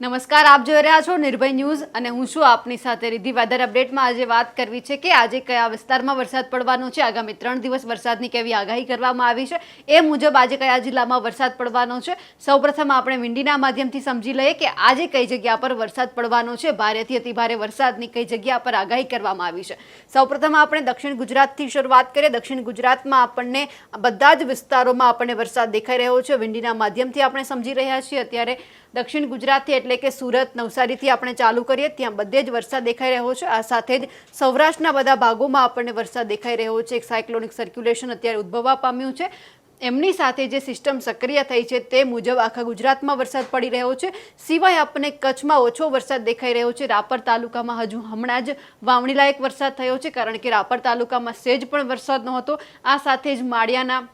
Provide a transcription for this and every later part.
નમસ્કાર, આપ જોઈ રહ્યા છો નિર્ભય ન્યૂઝ અને હું છું આપની સાથે રિધિ વેધર અપડેટમાં આજે વાત કરવી છે કે આજે કયા વિસ્તારમાં વરસાદ પડવાનો છે? આગામી ત્રણ દિવસ વરસાદની કેવી આગાહી કરવામાં આવી છે? એ મુજબ આજે કયા જિલ્લામાં વરસાદ પડવાનો છે? સૌપ્રથમ આપણે વિંડીના માધ્યમથી સમજી લઈએ કે આજે કઈ જગ્યા પર વરસાદ પડવાનો છે? ભારેથી અતિભારે વરસાદની કઈ જગ્યા પર આગાહી કરવામાં આવી છે? સૌપ્રથમ આપણે દક્ષિણ ગુજરાતથી શરૂઆત કરીએ. દક્ષિણ ગુજરાતમાં આપણને બધા જ વિસ્તારોમાં આપણને વરસાદ દેખાઈ રહ્યો છે. વિંડીના માધ્યમથી આપણે સમજી રહ્યા છીએ. અત્યારે દક્ષિણ ગુજરાતથી એટલે કે સુરત નવસારીથી આપણે ચાલુ કરીએ, ત્યાં બધે જ વરસાદ દેખાઈ રહ્યો છે. આ સાથે જ સૌરાષ્ટ્રના બધા ભાગોમાં આપણને વરસાદ દેખાઈ રહ્યો છે. એક સાયક્લોનિક સર્ક્યુલેશન અત્યારે ઉદ્ભવવા પામ્યું છે. એમની સાથે જે સિસ્ટમ સક્રિય થઈ છે તે મુજબ આખા ગુજરાતમાં વરસાદ પડી રહ્યો છે. સિવાય આપણને કચ્છમાં ઓછો વરસાદ દેખાઈ રહ્યો છે. રાપર તાલુકામાં હજુ હમણાં જ વાવણીલાયક વરસાદ થયો છે, કારણ કે રાપર તાલુકામાં સેજ પણ વરસાદ નહોતો. આ સાથે જ માળિયાના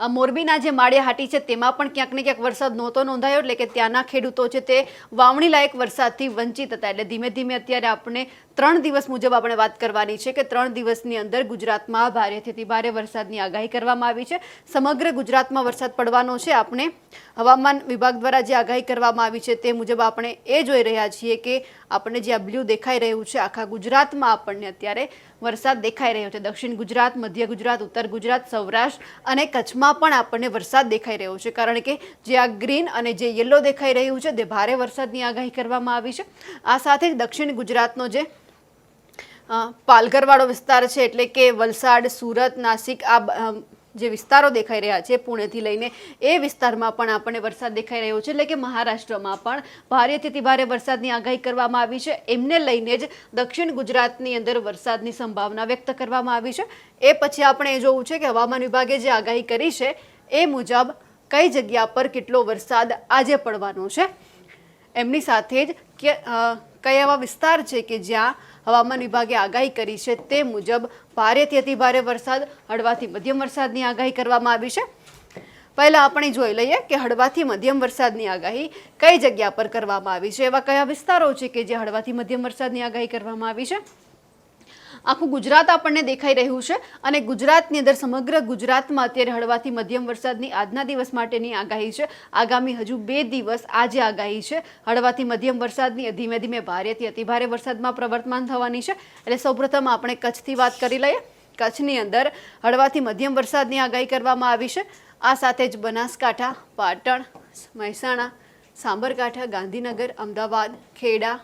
મોરબીના જે માળિયાહાટી છે, તેમાં પણ ક્યાંક ને ક્યાંક વરસાદ નહોતો નોંધાયો, એટલે કે ત્યાંના ખેડૂતો છે તે વાવણી લાયક વરસાદથી વંચિત હતા. એટલે ધીમે ધીમે અત્યારે આપણે ત્રણ દિવસ મુજબ આપણે વાત કરવાની છે કે ત્રણ દિવસની અંદર ગુજરાતમાં ભારેથી ભારે વરસાદની આગાહી કરવામાં આવી છે. સમગ્ર ગુજરાતમાં વરસાદ પડવાનો છે. આપણે હવામાન વિભાગ દ્વારા જે આગાહી કરવામાં આવી છે તે મુજબ આપણે એ જોઈ રહ્યા છીએ કે આપણને જે આ બ્લુ દેખાઈ રહ્યું છે, આખા ગુજરાતમાં આપણને અત્યારે વરસાદ દેખાઈ રહ્યો છે. દક્ષિણ ગુજરાત, મધ્ય ગુજરાત, ઉત્તર ગુજરાત, સૌરાષ્ટ્ર અને કચ્છમાં પણ આપણને વરસાદ દેખાઈ રહ્યો છે. કારણ કે જે આ ગ્રીન અને જે યલો દેખાઈ રહ્યું છે તે ભારે વરસાદની આગાહી કરવામાં આવી છે. આ સાથે દક્ષિણ ગુજરાતનો જે પાલઘરવાળો વિસ્તાર છે એટલે કે વલસાડ, સુરત, નાસિક, આ જે વિસ્તારો દેખાઈ રહ્યા છે પુણેથી લઈને, એ વિસ્તારમાં પણ આપણને વરસાદ દેખાઈ રહ્યો છે એટલે કે મહારાષ્ટ્રમાં પણ ભારેથી ભારે વરસાદની આગાહી કરવામાં આવી છે. એમને લઈને જ દક્ષિણ ગુજરાતની અંદર વરસાદની સંભાવના વ્યક્ત કરવામાં આવી છે. એ પછી આપણે એ જોવું છે કે હવામાન વિભાગે જે આગાહી કરી છે, એ મુજબ કઈ જગ્યા પર કેટલો વરસાદ આજે પડવાનો છે. એમની સાથે જ કે કયા એવા વિસ્તાર છે કે જ્યાં હવામાન વિભાગે આગાહી કરી છે તે મુજબ ભારેથી અતિ ભારે વરસાદ, હળવાથી મધ્યમ વરસાદની આગાહી કરવામાં આવી છે. પહેલાં આપણે જોઈ લઈએ કે હળવાથી મધ્યમ વરસાદની આગાહી કઈ જગ્યા પર કરવામાં આવી છે? એવા કયા વિસ્તારો છે કે જે હળવાથી મધ્યમ વરસાદની આગાહી કરવામાં આવી છે? આખું ગુજરાત આપણને દેખાઈ રહ્યું છે અને ગુજરાતની અંદર સમગ્ર ગુજરાતમાં અત્યારે હળવાથી મધ્યમ વરસાદની આજના દિવસ માટેની આગાહી છે. આગામી હજુ બે દિવસ આજે આગાહી છે. હળવાથી મધ્યમ વરસાદની ધીમે ધીમે ભારેથી અતિભારે વરસાદમાં પ્રવર્તમાન થવાની છે. એટલે સૌપ્રથમ આપણે કચ્છથી વાત કરી લઈએ. કચ્છની અંદર હળવાથી મધ્યમ વરસાદની આગાહી કરવામાં આવી છે. આ સાથે જ બનાસકાંઠા, પાટણ, મહેસાણા, સાબરકાંઠા, ગાંધીનગર, અમદાવાદ, ખેડા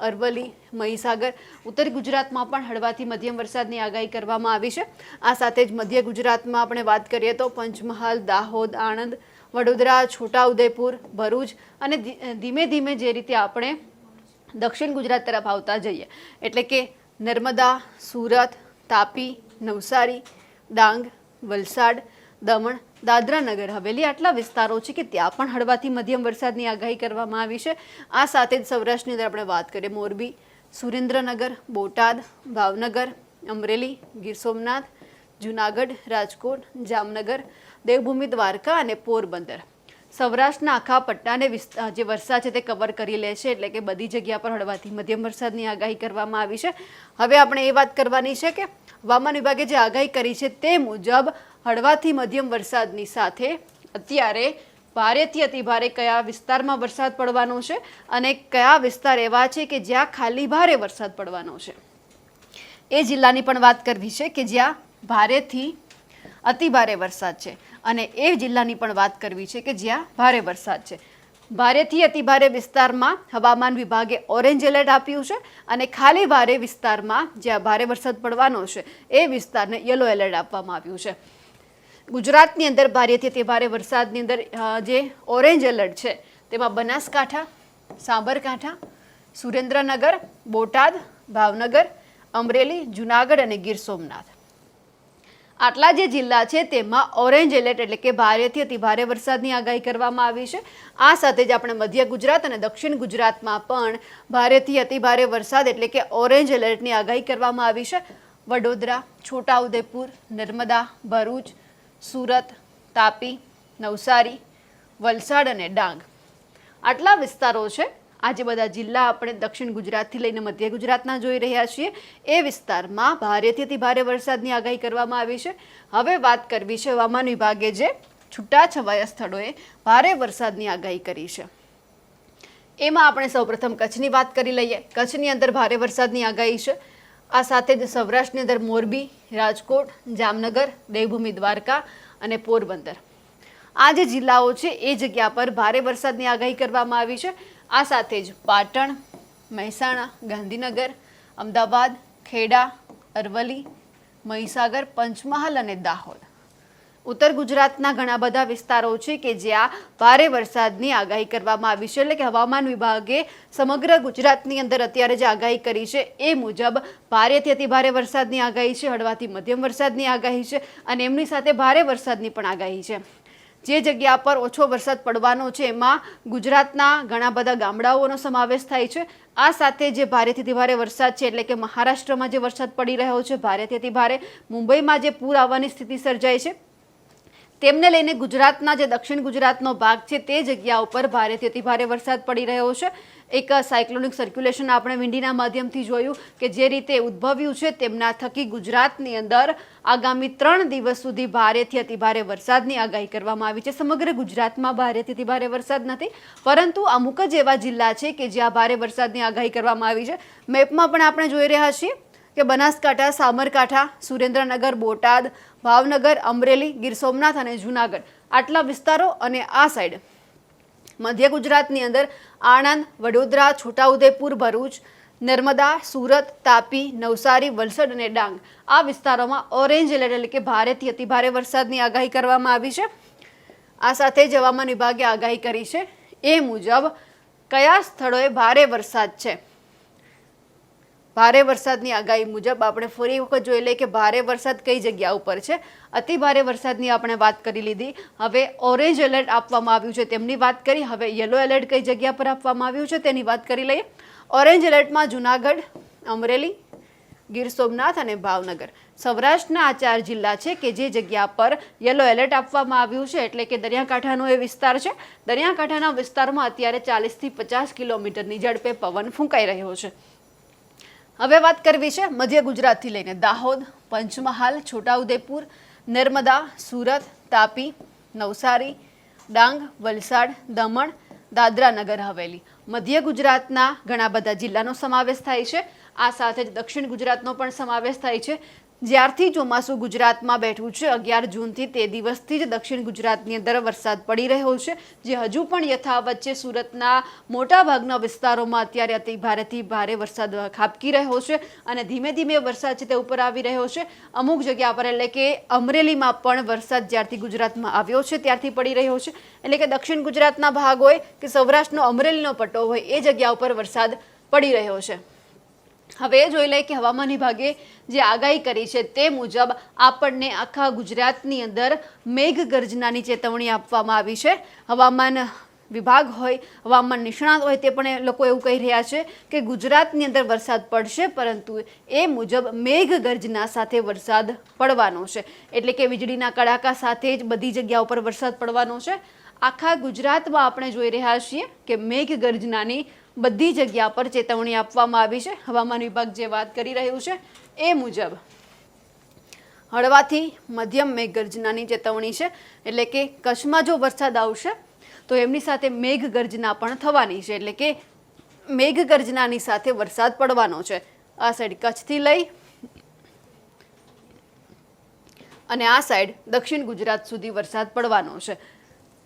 અરવલ્લી, મહીસાગર, ઉત્તર ગુજરાતમાં પણ હળવાથી મધ્યમ વરસાદની આગાહી કરવામાં આવી છે. આ સાથે જ મધ્ય ગુજરાતમાં આપણે વાત કરીએ તો પંચમહાલ, દાહોદ, આણંદ, વડોદરા, છોટાઉદેપુર, ભરૂચ અને ધીમે ધીમે જે રીતે આપણે દક્ષિણ ગુજરાત તરફ આવતા જઈએ. એટલે કે નર્મદા, સુરત, તાપી, નવસારી, ડાંગ, વલસાડ દમણ દાદરા નગર હવેલી આટલા વિસ્તારો છે કે ત્યાં પણ હળવાથી મધ્યમ વરસાદની આગાહી કરવામાં આવી છે. આ સાથે જ સૌરાષ્ટ્રની અંદર આપણે વાત કરીએ મોરબી, સુરેન્દ્રનગર, બોટાદ, ભાવનગર, અમરેલી, ગીર સોમનાથ, જુનાગઢ, રાજકોટ, જામનગર, દેવભૂમિ, દ્વારકા અને પોરબંદર. સૌરાષ્ટ્રના આખા પટ્ટાને જે વરસાદ છે તે કવર કરી લે છે એટલે કે બધી જગ્યા પર હળવાથી મધ્યમ વરસાદની આગાહી કરવામાં આવી છે. હવે આપણે એ વાત કરવાની છે કે હવામાન વિભાગે જે આગાહી કરી છે તે મુજબ હળવાથી મધ્યમ વરસાદની સાથે અત્યારે ભારેથી અતિભારે કયા વિસ્તારમાં વરસાદ પડવાનો છે અને કયા વિસ્તાર એવા છે કે જ્યાં ખાલી ભારે વરસાદ પડવાનો છે? એ જિલ્લાની પણ વાત કરવી છે કે જ્યાં ભારેથી અતિ ભારે વરસાદ છે અને એ જિલ્લાની પણ વાત કરવી છે કે જ્યાં ભારે વરસાદ છે. ભારેથી અતિ ભારે વિસ્તારમાં હવામાન વિભાગે ઓરેન્જ એલર્ટ આપ્યું છે અને ખાલી ભારે વિસ્તારમાં જ્યાં ભારે વરસાદ પડવાનો છે એ વિસ્તારને યલો એલર્ટ આપવામાં આવ્યું છે. ગુજરાતની અંદર ભારેથી અતિ ભારે વરસાદની અંદર જે ઓરેન્જ એલર્ટ છે, તેમાં બનાસકાંઠા, સાબરકાંઠા, સુરેન્દ્રનગર, બોટાદ, ભાવનગર, અમરેલી, જુનાગઢ અને ગીર સોમનાથ. આટલા જે જિલ્લા છે તેમાં ઓરેન્જ એલર્ટ એટલે કે ભારેથી અતિ ભારે વરસાદની આગાહી કરવામાં આવી છે. આ સાથે જ આપણે મધ્ય ગુજરાત અને દક્ષિણ ગુજરાતમાં પણ ભારેથી અતિ ભારે વરસાદ એટલે કે ઓરેન્જ એલર્ટની આગાહી કરવામાં આવી છે. વડોદરા, છોટાઉદેપુર, નર્મદા, ભરૂચ સુરત, તાપી, નવસારી, વલસાડ અને ડાંગ. આટલા વિસ્તારો છે, આજે બધા જિલ્લા આપણે દક્ષિણ ગુજરાતથી લઈને મધ્ય ગુજરાતના જોઈ રહ્યા છીએ. એ વિસ્તારમાં ભારેથી અતિ ભારે વરસાદની આગાહી કરવામાં આવી છે. હવે વાત કરવી છે હવામાન વિભાગે જે છૂટાછવાયા સ્થળોએ ભારે વરસાદની આગાહી કરી છે. એમાં આપણે સૌપ્રથમ કચ્છની વાત કરી લઈએ. કચ્છની અંદર ભારે વરસાદની આગાહી છે. આ સાથે જ સૌરાષ્ટ્રની અંદર મોરબી, રાજકોટ, જામનગર, દેવભૂમિ, દ્વારકા અને પોરબંદર. આ જે જિલ્લાઓ છે, એ જગ્યા પર ભારે વરસાદની આગાહી કરવામાં આવી છે. આ સાથે જ પાટણ, મહેસાણા, ગાંધીનગર, અમદાવાદ, ખેડા, અરવલ્લી, મહીસાગર, પંચમહાલ અને દાહોદ. ઉત્તર ગુજરાતના ઘણા બધા વિસ્તારો છે કે જ્યાં ભારે વરસાદની આગાહી કરવામાં આવી છે. એટલે કે હવામાન વિભાગે સમગ્ર ગુજરાતની અંદર અત્યારે જે આગાહી કરી છે એ મુજબ ભારેથી અતિભારે વરસાદની આગાહી છે, હળવાથી મધ્યમ વરસાદની આગાહી છે અને એમની સાથે ભારે વરસાદની પણ આગાહી છે. જે જગ્યા પર ઓછો વરસાદ પડવાનો છે એમાં ગુજરાતના ઘણા બધા ગામડાઓનો સમાવેશ થાય છે. આ સાથે જે ભારેથી અતિભારે વરસાદ છે એટલે કે મહારાષ્ટ્રમાં જે વરસાદ પડી રહ્યો છે, ભારેથી અતિભારે મુંબઈમાં જે પૂર આવવાની સ્થિતિ સર્જાય છે. તેમને લઈને ગુજરાતના જે દક્ષિણ ગુજરાતનો ભાગ છે તે જગ્યા ઉપર ભારેથી અતિ ભારે વરસાદ પડી રહ્યો છે. એક સાયક્લોનિક સર્ક્યુલેશન આપણે વિંડીના માધ્યમથી જોયું કે જે રીતે ઉદ્ભવ્યું છે તેમના થકી ગુજરાતની અંદર આગામી ત્રણ દિવસ સુધી ભારેથી અતિભારે વરસાદની આગાહી કરવામાં આવી છે. સમગ્ર ગુજરાતમાં ભારેથી અતિભારે વરસાદ નથી, પરંતુ અમુક જ એવા જિલ્લા છે કે જ્યાં ભારે વરસાદની આગાહી કરવામાં આવી છે. મેપમાં પણ આપણે જોઈ રહ્યા છીએ. કે બનાસકાંઠા, સાબરકાંઠા, સુરેન્દ્રનગર, બોટાદ, ભાવનગર, અમરેલી, ગીર સોમનાથ અને જૂનાગઢ. આટલા વિસ્તારો અને આ સાઈડ મધ્ય ગુજરાતની અંદર આણંદ, વડોદરા, છોટાઉદેપુર, ભરૂચ, નર્મદા, સુરત, તાપી, નવસારી, વલસાડ અને ડાંગ. આ વિસ્તારોમાં ઓરેન્જ એલર્ટ એટલે કે ભારેથી અતિભારે વરસાદની આગાહી કરવામાં આવી છે. આ સાથે જ હવામાન વિભાગે આગાહી કરી છે. એ મુજબ કયા સ્થળોએ ભારે વરસાદ છે? ભારે વરસાદની આગાહી મુજબ આપણે ફરી વખત જોઈ લઈએ કે ભારે વરસાદ કઈ જગ્યા ઉપર છે? અતિ ભારે વરસાદની આપણે વાત કરી લીધી. હવે ઓરેન્જ એલર્ટ આપવામાં આવ્યું છે તેમની વાત કરી. હવે યલો એલર્ટ કઈ જગ્યા પર આપવામાં આવ્યું છે તેની વાત કરી લઈએ. ઓરેન્જ એલર્ટમાં જુનાગઢ, અમરેલી, ગીર સોમનાથ અને ભાવનગર. સૌરાષ્ટ્રના આ ચાર જિલ્લા છે કે જે જગ્યા પર યલો એલર્ટ આપવામાં આવ્યું છે એટલે કે દરિયાકાંઠાનો એ વિસ્તાર છે. દરિયાકાંઠાના વિસ્તારમાં અત્યારે ચાલીસથી પચાસ કિલોમીટરની ઝડપે પવન ફૂંકાઈ રહ્યો છે. હવે વાત કરવી છે મધ્ય ગુજરાતથી લઈને. દાહોદ, પંચમહાલ, છોટાઉદેપુર, નર્મદા, સુરત, તાપી, નવસારી, ડાંગ, વલસાડ, દમણ દાદરા નગર હવેલી. મધ્ય ગુજરાતના ઘણા બધા જિલ્લાનો સમાવેશ થાય છે. આ સાથે જ દક્ષિણ ગુજરાતનો પણ સમાવેશ થાય છે. જ્યારથી ચોમાસું ગુજરાતમાં બેઠું છે, અગિયાર જૂનથી તે દિવસથી જ દક્ષિણ ગુજરાતની અંદર વરસાદ પડી રહ્યો છે, જે હજુ પણ યથાવત છે. સુરતના મોટાભાગના વિસ્તારોમાં અત્યારે અતિ ભારેથી ભારે વરસાદ ખાબકી રહ્યો છે અને ધીમે ધીમે વરસાદ છે તે ઉપર આવી રહ્યો છે. અમુક જગ્યા પર એટલે કે અમરેલીમાં પણ વરસાદ જ્યારથી ગુજરાતમાં આવ્યો છે, ત્યારથી પડી રહ્યો છે. એટલે કે દક્ષિણ ગુજરાતના ભાગ હોય કે સૌરાષ્ટ્રનો અમરેલીનો પટ્ટો હોય, એ જગ્યા ઉપર વરસાદ પડી રહ્યો છે. હવે જોઈ લઈએ કે હવામાન વિભાગે જે આગાહી કરી છે તે મુજબ આપણને આખા ગુજરાતની અંદર મેઘગર્જનાની ચેતવણી આપવામાં આવી છે. હવામાન વિભાગ હોય, હવામાન નિષ્ણાત હોય તે પણ લોકો એવું કહી રહ્યા છે કે ગુજરાતની અંદર વરસાદ પડશે, પરંતુ એ મુજબ મેઘગર્જના સાથે વરસાદ પડવાનો છે. એટલે કે વીજળીના કડાકા સાથે જ બધી જગ્યા ઉપર વરસાદ પડવાનો છે. આખા ગુજરાતમાં આપણે જોઈ રહ્યા છીએ કે મેઘ ગર્જનાની બધી જગ્યા પર ચેતવણી આપવામાં આવી છે. હવામાન વિભાગ જે વાત કરી રહ્યું છે એ મુજબ હળવાથી મધ્યમ મેઘગર્જનાની ચેતવણી છે. એટલે કે કચ્છમાં જો વરસાદ આવશે તો એમની સાથે મેઘગર્જના પણ થવાની છે. એટલે કે મેઘગર્જનાની સાથે વરસાદ પડવાનો છે. આ સાઈડ કચ્છથી લઈ અને આ સાઈડ દક્ષિણ ગુજરાત સુધી વરસાદ પડવાનો છે.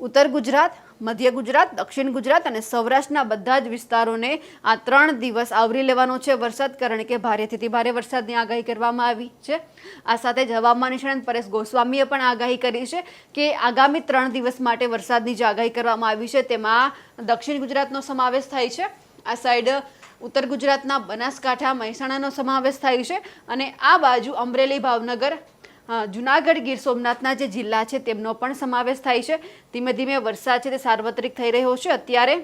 ઉત્તર ગુજરાત, મધ્ય ગુજરાત, દક્ષિણ ગુજરાત અને સૌરાષ્ટ્રના બધા જ વિસ્તારોને આ ત્રણ દિવસ આવરી લેવાનો છે વરસાદ, કારણ કે ભારેથી ભારે વરસાદની આગાહી કરવામાં આવી છે. આ સાથે જ હવામાન નિષ્ણાંત પરેશ ગોસ્વામીએ પણ આગાહી કરી છે કે આગામી ત્રણ દિવસ માટે વરસાદની જે આગાહી કરવામાં આવી છે. તેમાં દક્ષિણ ગુજરાતનો સમાવેશ થાય છે. આ સાઈડ ઉત્તર ગુજરાતના બનાસકાંઠા, મહેસાણાનો સમાવેશ થાય છે અને આ બાજુ અમરેલી, ભાવનગર જુનાગઢ ગીર સોમનાથના જે જિલ્લા છે તેમનો પણ સમાવેશ થાય છે. ધીમે ધીમે વરસાદ છે તે સાર્વત્રિક થઈ રહ્યો છે. અત્યારે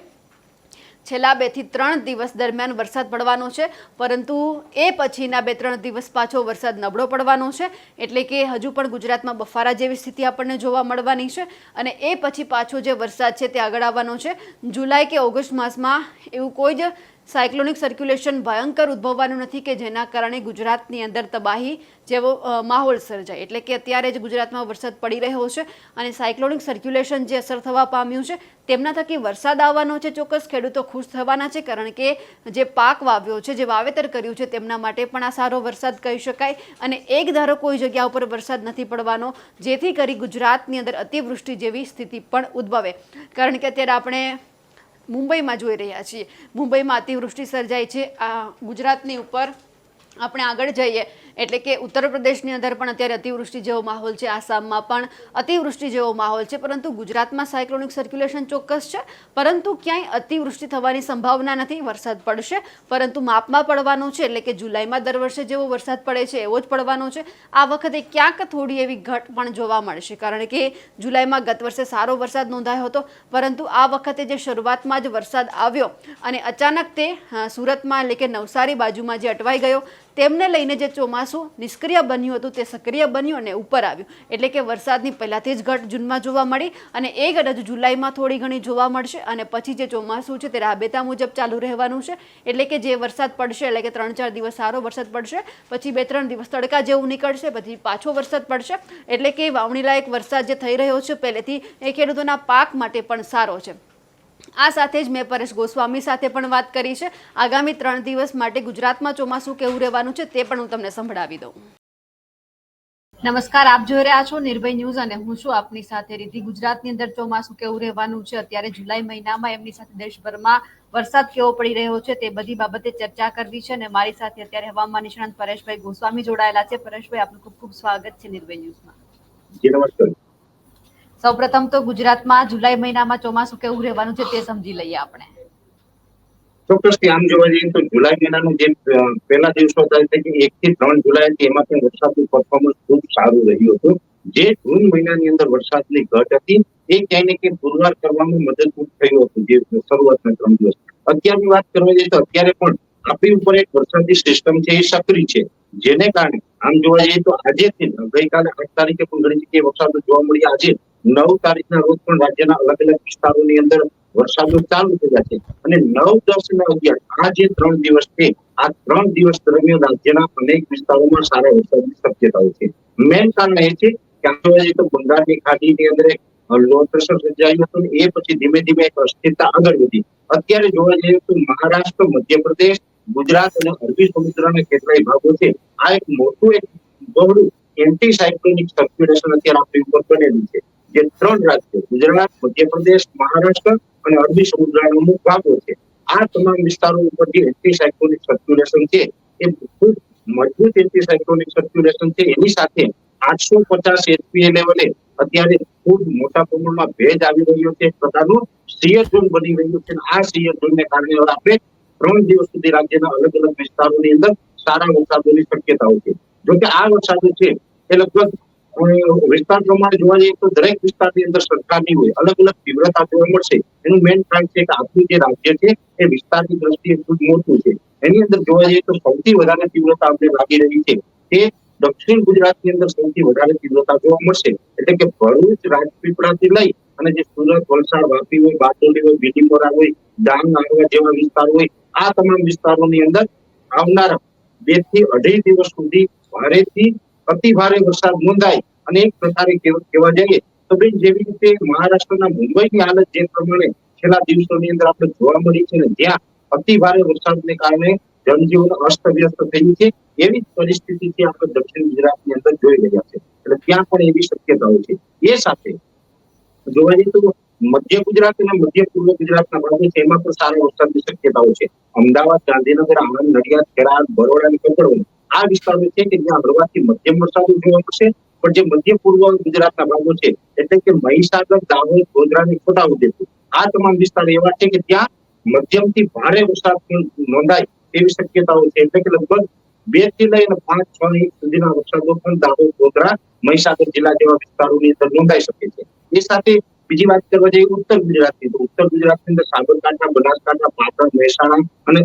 છેલ્લા બેથી ત્રણ દિવસ દરમિયાન વરસાદ પડવાનો છે. પરંતુ એ પછીના બે ત્રણ દિવસ પાછો વરસાદ નબળો પડવાનો છે. એટલે કે હજુ પણ ગુજરાતમાં બફારા જેવી સ્થિતિ આપણને જોવા મળવાની છે. અને એ પછી પાછો જે વરસાદ છે તે આગળ આવવાનો છે. જુલાઈ કે ઓગસ્ટ માસમાં એવું કોઈ જ સાયક્લોનિક સર્ક્યુલેશન ભયંકર ઉદ્ભવવાનું નથી કે જેના કારણે ગુજરાતની અંદર તબાહી જેવો માહોલ સર્જાય. એટલે કે અત્યારે જ ગુજરાતમાં વરસાદ પડી રહ્યો છે અને સાયક્લોનિક સર્ક્યુલેશન જે અસર થવા પામ્યું છે, તેમના થકી વરસાદ આવવાનો છે ચોક્કસ, ખેડૂતો ખુશ થવાના છે કારણ કે જે પાક વાવ્યો છે, જે વાવેતર કર્યું છે, તેમના માટે પણ આ સારો વરસાદ કહી શકાય. અને એક ધારો કોઈ જગ્યા ઉપર વરસાદ નથી પડવાનો, જેથી કરી ગુજરાતની અંદર અતિવૃષ્ટિ જેવી સ્થિતિ પણ ઉદ્ભવે. કારણ કે અત્યારે આપણે મુંબઈમાં જોઈ રહ્યા છીએ. મુંબઈમાં અતિવૃષ્ટિ સર્જાય છે. આ ગુજરાતની ઉપર આપણે આગળ જઈએ. એટલે કે ઉત્તર પ્રદેશની અંદર પણ અત્યારે અતિવૃષ્ટિ જેવો માહોલ છે, આસામમાં પણ અતિવૃષ્ટિ જેવો માહોલ છે, પરંતુ ગુજરાતમાં સાયક્લોનિક સર્ક્યુલેશન ચોક્કસ છે, પરંતુ ક્યાંય અતિવૃષ્ટિ થવાની સંભાવના નથી, વરસાદ પડશે, પરંતુ માપમાં પડવાનો છે, એટલે કે જુલાઈમાં દર વર્ષે જેવો વરસાદ પડે છે, એવો જ પડવાનો છે. આ વખતે ક્યાંક થોડી એવી ઘટ પણ જોવા મળશે, કારણ કે જુલાઈમાં ગત વર્ષે સારો વરસાદ નોંધાયો હતો, પરંતુ આ વખતે જે શરૂઆતમાં જ વરસાદ આવ્યો અને અચાનક તે સુરતમાં એટલે કે નવસારી બાજુમાં જે અટવાઈ ગયો તેમને લઈને જે ચોમાસું નિષ્ક્રિય બન્યું હતું તે સક્રિય બન્યું અને ઉપર આવ્યું. એટલે કે વરસાદની પહેલાંથી જ ઘટ જૂનમાં જોવા મળી અને એ ઘટ જુલાઈમાં થોડી ઘણી જોવા મળશે અને પછી જે ચોમાસું છે તે રાબેતા મુજબ ચાલુ રહેવાનું છે. એટલે કે જે વરસાદ પડશે, એટલે કે ત્રણ ચાર દિવસ સારો વરસાદ પડશે, પછી બે ત્રણ દિવસ તડકા જેવું નીકળશે, પછી પાછો વરસાદ પડશે. એટલે કે વાવણી લાયક વરસાદ જે થઈ રહ્યો છે, પહેલેથી એ ખેડૂતોના પાક માટે પણ સારો છે. આ સાથે જ મેં પરેશ ગોસ્વામી સાથે પણ વાત કરી છે. આગામી ત્રણ દિવસ માટે ગુજરાતમાં ચોમાસું કેવું રહેવાનું છે તે પણ હું તમને સંભળાવી દઉં. નમસ્કાર, આપ જોઈ રહ્યા છો નિર્ભય ન્યૂઝ અને હું છું આપની સાથે રીતિ ગુજરાતની અંદર ચોમાસું કેવું રહેવાનું છે? અત્યારે જુલાઈ મહિનામાં એમની સાથે દેશભરમાં વરસાદ કેવો પડી રહ્યો છે તે બધી બાબતે ચર્ચા કરવી છે અને મારી સાથે અત્યારે હવામાન નિષ્ણાંત પરેશભાઈ ગોસ્વામી જોડાયેલા છે. પરેશભાઈ, આપનું ખૂબ ખૂબ સ્વાગત છે નિર્ભય ન્યૂઝમાં. નમસ્કાર. સૌપ્રથમ તો ગુજરાતમાં જુલાઈ મહિનામાં ચોમાસું કેવું રહેવાનું છે તે સમજી લઈએ આપણે. ચોક્કસથી આમ જોવા જઈએ તો જુલાઈ મહિનાનું જે પહેલા દિવસો હતા કે એક થી ત્રણ જુલાઈ હતી એમાં પણ વરસાદનું પરફોર્મન્સ ખૂબ સારું રહ્યું હતું. જે જૂન મહિનાની અંદર વરસાદની ઘટ હતી, એ ક્યાંય ને ક્યાંય પુરવાર કરવામાં મદદરૂપ થયું હતું જે શરૂઆતના ત્રણ દિવસ. અત્યારની વાત કરવા જઈએ તો અત્યારે પણ આપણી ઉપર એક વરસાદી સિસ્ટમ છે એ સક્રિય છે. જેને કારણે, આમ જોવા જઈએ તો આજે ગઈકાલે આઠ તારીખે પણ ઘણી જગ્યાએ વરસાદ જોવા મળ્યા. આજે નવ તારીખના રોજ પણ રાજ્યના અલગ અલગ વિસ્તારોની અંદર વરસાદો ચાલુ થયા છે. અને નવ, દસ અને અગિયાર આ જે ત્રણ દિવસ છે, આ ત્રણ દિવસ દરમિયાન રાજ્યના અનેક વિસ્તારોમાં સારા વરસાદની શક્યતાઓ છે. મેન કારણ એ છે કે આજે તો બંગાળની ખાડીની અંદર લો પ્રેશર સર્જાયું હતું એ પછી ધીમે ધીમે એક અસ્થિરતા આગળ વધી. અત્યારે જોવા જઈએ તો મહારાષ્ટ્ર, મધ્યપ્રદેશ, ગુજરાત અને અરબી સમુદ્રના કેટલાય ભાગો છે. આ એક મોટું એક બહોળું એન્ટી સાયક્લોનિક સર્ક્યુલેશન અત્યારે આપણી ઉપર બનેલું છે. જે ત્રણ રાજ્યો ગુજરાત, મધ્યપ્રદેશ, મહારાષ્ટ્ર અને અરબી સમુદ્રનો અમુક છે. આ તમામ વિસ્તારો ઉપર જે એન્ટી સાયક્લોનિક સર્ક્યુલેશન છે. એ ખૂબ મજબૂત એન્ટી સાયક્લોનિક સર્ક્યુલેશન છે. એની સાથે આઠસો પચાસ એચપીએ લેવલે અત્યારે ખૂબ મોટા પ્રમાણમાં ભેજ આવી રહ્યો છે. પ્રકારનું સિયર ઝોન બની રહ્યું છે. આ સિયર ઝોનને કારણે હવે આપણે ત્રણ દિવસ સુધી રાજ્યના અલગ અલગ વિસ્તારોની અંદર સારા વરસાદોની શક્યતાઓ છે. જોકે આ વરસાદો છે એ લગભગ વિસ્તાર પ્રમાણે જોવા જઈએ તો દરેક વિસ્તારની અંદર સરકારની હોય, અલગ અલગ તીવ્રતા જોવા મળશે. એનું મેઇન કારણ છે કે આપણું જે રાજ્ય છે, એ વિસ્તારની દ્રષ્ટિએ ખૂબ મોટું છે. એની અંદર જોવા જઈએ તો સૌથી વધારે તીવ્રતા આપણે લાગી રહી છે તે દક્ષિણ ગુજરાતની અંદર સૌથી વધારે તીવ્રતા જોવા મળશે. એટલે કે ભરૂચ રાજપીપળાથી લઈ અને જે સુરત, વલસાડ, વાપી હોય, બારડોલી હોય બીડીપોરા હોય, ડાંગ આહવા જેવા વિસ્તાર હોય, આ તમામ વિસ્તારોની અંદર આવનારા બેથી અઢી દિવસ સુધી ભારેથી અતિ ભારે વરસાદ નોંધાય અને એક પ્રકારે કહેવા જઈએ તો ભાઈ જેવી રીતે મહારાષ્ટ્રના મુંબઈની હાલત જે પ્રમાણે છેલ્લા દિવસોની અંદર આપણે જોવા મળી છે ને જ્યાં અતિ ભારે વરસાદને કારણે જનજીવન અસ્તવ્યસ્ત થયું છે, એવી જ પરિસ્થિતિ છે આપણે દક્ષિણ ગુજરાતની અંદર જોઈ રહ્યા છે. એટલે ત્યાં પણ એવી શક્યતાઓ છે. એ સાથે જોવા જઈએ તો મધ્ય ગુજરાત અને મધ્ય પૂર્વ ગુજરાતના ભાગો છે, એમાં પણ સારા વરસાદની શક્યતાઓ છે. અમદાવાદ, ગાંધીનગર, આણંદ, નડિયાદ, ખેરાદ, બરોડા અને કપડવંજ આ વિસ્તારો છે કે જ્યાં હળવાથી મધ્યમ વરસાદ જોવા મળશે પણ જે મધ્ય પૂર્વ ગુજરાતના ભાગો છે, એટલે કે મહીસાગર, દાહોદ, ગોધરા અને છોટાઉદેપુર, આ તમામ વિસ્તારો એવા છે કે ત્યાં મધ્યમથી ભારે વરસાદ નોંધાય તેવી શક્યતાઓ છે. એટલે કે લગભગ બેથી લઈને પાંચ, છ ઇંચ સુધીના વરસાદો પણ દાહોદ, ગોધરા, મહીસાગર જિલ્લા જેવા વિસ્તારોની અંદર નોંધાઈ શકે છે. એ સાથે બીજી વાત કરવા જઈએ ઉત્તર ગુજરાતની, તો ઉત્તર ગુજરાતની અંદર સાબરકાંઠા, બનાસકાંઠા, પાટણ, મહેસાણા અને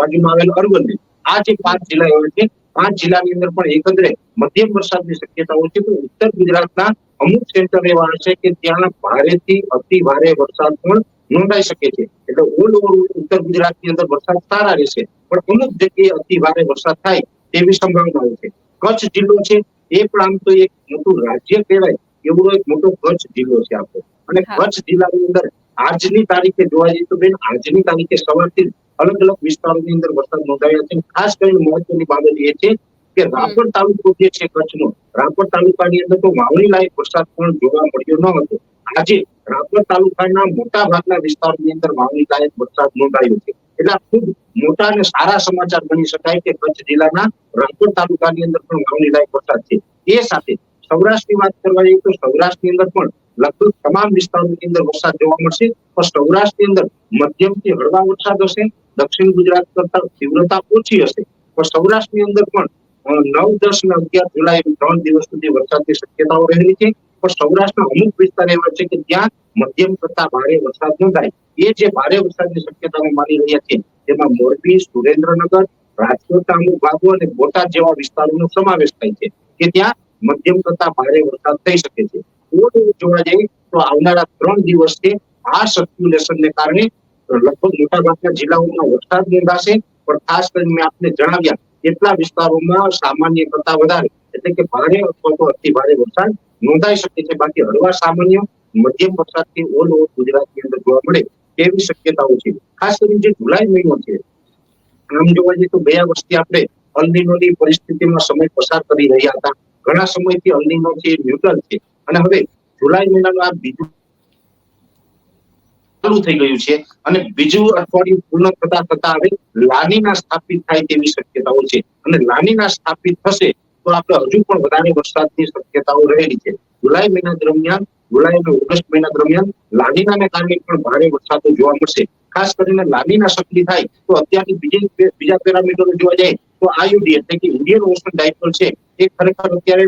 બાજુમાં આવેલ અરવલ્લી, આ જે પાંચ જિલ્લા એવા છે પાંચ જિલ્લાની અંદર પણ એકંદરે મધ્યમ વરસાદની શક્યતાઓ છે પણ ઉત્તર ગુજરાતના અમુક સેન્ટર એવા હશે કે ત્યાં ભારેથી અતિ ભારે વરસાદ પણ નોંધાઈ શકે છે. એટલે ઓલ ઓવર ઉત્તર ગુજરાતની અંદર વરસાદ સારા રહેશે પણ અમુક જગ્યાએ અતિ ભારે વરસાદ થાય તેવી સંભાવનાઓ છે. કચ્છ જિલ્લો છે એ પણ આમ તો એક મોટું રાજ્ય કહેવાય એવો એક મોટો કચ્છ જિલ્લો છે આપણો. અને કચ્છ જિલ્લાની અંદર આજની તારીખે જોવા જઈએ તો બેન આજની તારીખે સવારથી અલગ અલગ વિસ્તારોની અંદર વરસાદ નોંધાયા છે. ખાસ કરીને મહત્વની બાબત એ છે કે રાપર તાલુકો જે છે કચ્છનો, રાપર તાલુકાની અંદર તો વાવણી લાયક વરસાદ પણ જોવા મળ્યો ન હતો. આજે રાપર તાલુકાના મોટા ભાગના વિસ્તારની અંદર વાવણી લાયક વરસાદ નોંધાયો છે. એટલે ખૂબ મોટા અને સારા સમાચાર બની શકાય કે કચ્છ જિલ્લાના રાપર તાલુકાની અંદર પણ વાવણી લાયક વરસાદ છે. એ સાથે સૌરાષ્ટ્રની વાત કરવા જઈએ તો સૌરાષ્ટ્રની અંદર પણ લગભગ તમામ વિસ્તારોની અંદર વરસાદ જોવા મળશે. પણ સૌરાષ્ટ્રની અંદર મધ્યમથી હળવા વરસાદ હશે. દક્ષિણ ગુજરાત કરતા તીવ્રતા ઓછી હશે. પણ સૌરાષ્ટ્રની અંદર પણ નવ, દસ અને અગિયાર જુલાઈ ત્રણ દિવસ સુધી વરસાદની શક્યતાઓ રહેલી છે. પણ સૌરાષ્ટ્રના અમુક વિસ્તાર એવા છે કે ત્યાં મધ્યમ કરતા ભારે વરસાદ નોંધાય. એ જે ભારે વરસાદની શક્યતાઓ માની રહ્યા છે, તેમાં મોરબી, સુરેન્દ્રનગર રાજકોટના અમુક ભાગો અને બોટાદ જેવા વિસ્તારોનો સમાવેશ થાય છે કે ત્યાં મધ્યમ કરતા ભારે વરસાદ થઈ શકે છે. જોવા જઈએ તો આવનારા ત્રણ દિવસથી આ સર્ક્યુલેશનને કારણે લગભગ મોટાભાગના જિલ્લાઓમાં વરસાદ નોંધાશે. પણ ખાસ કરીને મેં આપને જણાવ્યા કેટલા વિસ્તારોમાં સામાન્ય કરતા વધારે, એટલે કે ભારે અથવા તો અતિ ભારે વરસાદ નોંધાઈ શકે છે. બાકી હળવા સામાન્ય મધ્યમ વરસાદથી ઓલ ઓવર ગુજરાતની અંદર જોવા મળે તેવી શક્યતાઓ છે. ખાસ કરીને જે જુલાઈ મહિનો છે, આમ જોવા જઈએ તો ગયા વર્ષથી આપણે અલનીનોની પરિસ્થિતિમાં સમય પસાર કરી રહ્યા હતા. ઘણા સમયથી અલનીનો છે ન્યુટ્રલ છે અને હવે જુલાઈ મહિનાનું આ બીજું ચાલુ થઈ ગયું છે અને બીજું અઠવાડિયું પૂર્ણ થતા થતા હવે લાનીના સ્થાપિત થાય તેવી શક્યતાઓ છે. અને લાનીના સ્થાપિત થશે તો આપણે હજુ પણ વધારે વરસાદની શક્યતાઓ રહેલી છે. જુલાઈ મહિના દરમિયાન, જુલાઈ અને ઓગસ્ટ મહિના દરમિયાન લાનીનાને કારણે પણ ભારે વરસાદો જોવા મળશે. ખાસ કરીને લાનીના સક્રિય થાય તો અત્યારની બીજી બીજા પેરામીટરો જોવા જાય તો આયુડી એટલે કે ઇન્ડિયન ઓશન ડાયપોલ છે. એ ખરેખર અત્યારે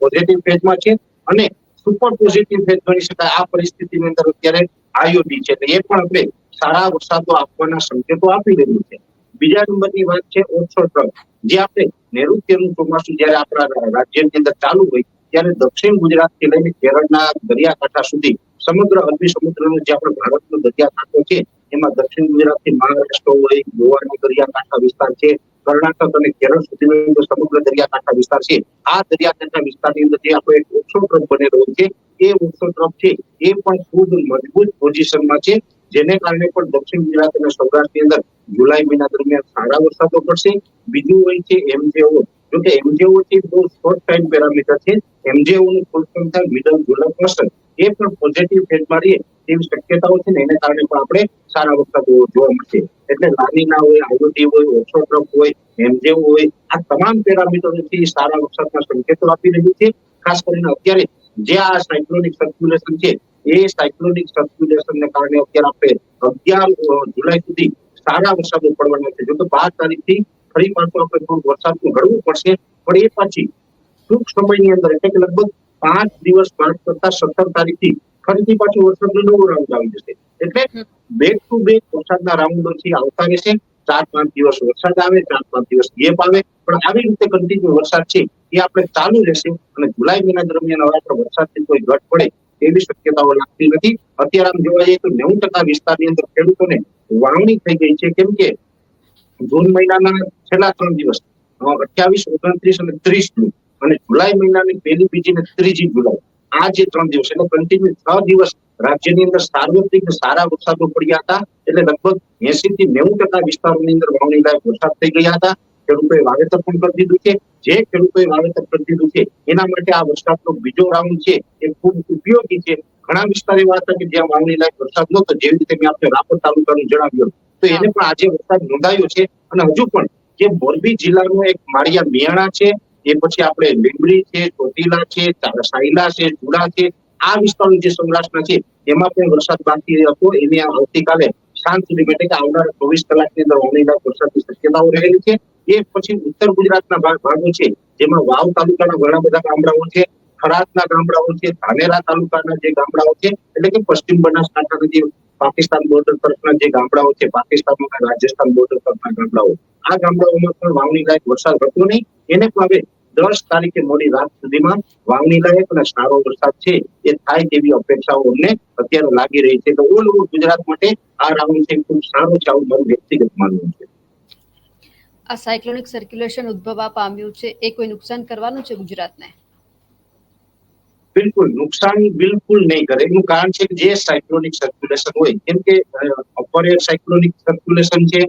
પોઝિટિવ ફેઝમાં છે. અને સુપર પોઝિટિવ ફેઝ ગણી શકાય. આ પરિસ્થિતિની અંદર અત્યારે આઈઓડી છે. એટલે એ પણ આપણે સારા વરસાદો આપવાના સંકેતો આપી રહ્યું છે. બીજા નંબરની વાત છે ઓછો ટ્રક જે આપણે નૈઋત્યનું ચોમાસું જયારે આપણા રાજ્યની અંદર ચાલુ હોય, ત્યારે દક્ષિણ ગુજરાતથી લઈને કેરળના દરિયાકાંઠા સુધી સમગ્ર અરબી સમુદ્રનો જે આપણો ભારતનો દરિયાકાંઠો છે, એમાં દક્ષિણ ગુજરાતથી મહારાષ્ટ્ર હોય, ગોવાનો દરિયાકાંઠા વિસ્તાર છે કર્ણાટક અને કેરળ સુધીનો જે સમગ્ર દરિયાકાંઠા વિસ્તાર છે, આ દરિયાકાંઠા વિસ્તારની અંદર જે આપણો એક ઓછો ટ્રફ બનેલો છે, એ ઓછો ટ્રફ છે, એ પણ ખૂબ મજબૂત પોઝિશનમાં છે, જેને કારણે પણ દક્ષિણ ગુજરાત અને સૌરાષ્ટ્રની અંદર જુલાઈ મહિના દરમિયાન સારા વરસાદો પડશે. બીજું હોય છે એમજેઓ. જો કે એમજેઓ છે બહુ શોર્ટ ટાઈમ પેરામીટર છે. એમજેઓ નું full form middle July cluster એ પણ પોઝિટિવ ફેઝમાં રહીએ તેવી શક્યતાઓ છે ને એને કારણે પણ આપણે સારા વરસાદ જોવા મળશે. એટલે લાનીના હોય આઈઓટી હોય ઓછો ટ્રક હોય એમજેઓ હોય, આ તમામ પેરામીટરોથી સારા વરસાદના સંકેતો આપી રહ્યું છે. ખાસ કરીને અત્યારે જે આ સાયક્લોનિક સર્ક્યુલેશન છે, એ સાયક્લોનિક સર્ક્યુલેશન ને કારણે અત્યારે આપણે અગિયાર જુલાઈ સુધી સારા વરસાદો પડવાના છે. જો કે બાર તારીખથી ફરી પાછું આપણે થોડું વરસાદનું ઘડવું પડશે, પણ એ પછી ટૂંક સમયની અંદર એટલે કે લગભગ પાંચ દિવસ બાદ કરતા સત્તર તારીખથી ફરીથી પાછું વરસાદનો નવો રાઉન્ડ આવી જશે. એટલે બેક ટુ બેક વરસાદના રાઉન્ડો છે આવતા રહેશે. ચાર પાંચ દિવસ વરસાદ આવે ચાર પાંચ દિવસ ગેપ આવે. પણ આવી રીતે કન્ટિન્યુ વરસાદ છે એ આપણે ચાલુ રહેશે અને જુલાઈ મહિના દરમિયાન હવે આપણે વરસાદથી કોઈ ઘટ પડે એવી શક્યતાઓ લાગતી નથી. અત્યારે આમ જોવા જઈએ તો નેવું ટકા વિસ્તારની અંદર ખેડૂતોને વાવણી થઈ ગઈ છે. કેમ કે જૂન મહિનાના છેલ્લા ત્રણ દિવસ અઠ્યાવીસ ઓગણત્રીસ અને ત્રીસ જૂન અને જુલાઈ મહિનાની પહેલી, બીજી અને ત્રીજી જુલાઈ. આ જે ત્રણ દિવસ, એટલે કન્ટિન્યુ છ દિવસ રાજ્યની અંદર સાર્વત્રિક સારા વરસાદો પડ્યા હતા. એટલે લગભગ એસી થી નેવું ટકા વિસ્તારોની અંદર વાવણી લાયક વરસાદ થઈ ગયા હતા. ખેડૂતોએ વાવેતર પણ કરી દીધું છે. જે ખેડૂતોએ વાવેતર કરી દીધું છે, એના માટે આ વરસાદનો બીજો રાઉન્ડ છે, એ ખૂબ ઉપયોગી છે. ઘણા વિસ્તાર એવા હતા કે જ્યાં વાવણી લાયક વરસાદ નહોતો, જેવી રીતે મેં આપણે રાપર તાલુકાનું જણાવ્યું તો એને પણ આજે વરસાદ નોંધાયો છે. અને હજુ પણ જે મોરબી જિલ્લાનો એક માળિયા મિયાણા છે એ પછી આપણે લીમડી છે, ચોટીલા છે સાયલા છે ચુડા છે, આ વિસ્તારની જે સૌરાષ્ટ્રના છે, એમાં પણ વરસાદ બાકી હતો. એને આવતીકાલે સાંજ સુધી એટલે કે આવનારા ચોવીસ કલાકની અંદર વાવણી વરસાદની શક્યતાઓ રહેલી છે. એ પછી ઉત્તર ગુજરાતના ભાગો છે, જેમાં વાવ તાલુકાના ઘણા બધા ગામડાઓ છે, થરાદના ગામડાઓ છે, ધાનેરા તાલુકાના જે ગામડાઓ છે, એટલે કે પશ્ચિમ બનાસકાંઠાના જે પાકિસ્તાન બોર્ડર તરફના જે ગામડાઓ છે પાકિસ્તાન રાજસ્થાન બોર્ડર તરફના ગામડાઓ. આ ગામડાઓમાં પણ વાવણી લાયક વરસાદ હતો નહીં. એને પણ હવે દસ તારીખે મોડી રાત સુધીમાં વાવણી લાયક અને સારો વરસાદ છે એ થાય તેવી અપેક્ષાઓ અમને અત્યારે લાગી રહી છે. તો ઓલ ઓવર ગુજરાત માટે આ રાઉન્ડ છે ખૂબ સારો છે આવું મારું વ્યક્તિગત માનવું છે. આ સાયક્લોનિક સર્ક્યુલેશન ઉદ્ભવવા પામ્યું છે એ કોઈ નુકસાન કરવાનું છે ગુજરાતને? બિલકુલ નુકસાન બિલકુલ નહીં કરે. એનું કારણ છે કે જે સાયક્લોનિક સર્ક્યુલેશન હોય કેમ કે અપર સાયક્લોનિક સર્ક્યુલેશન છે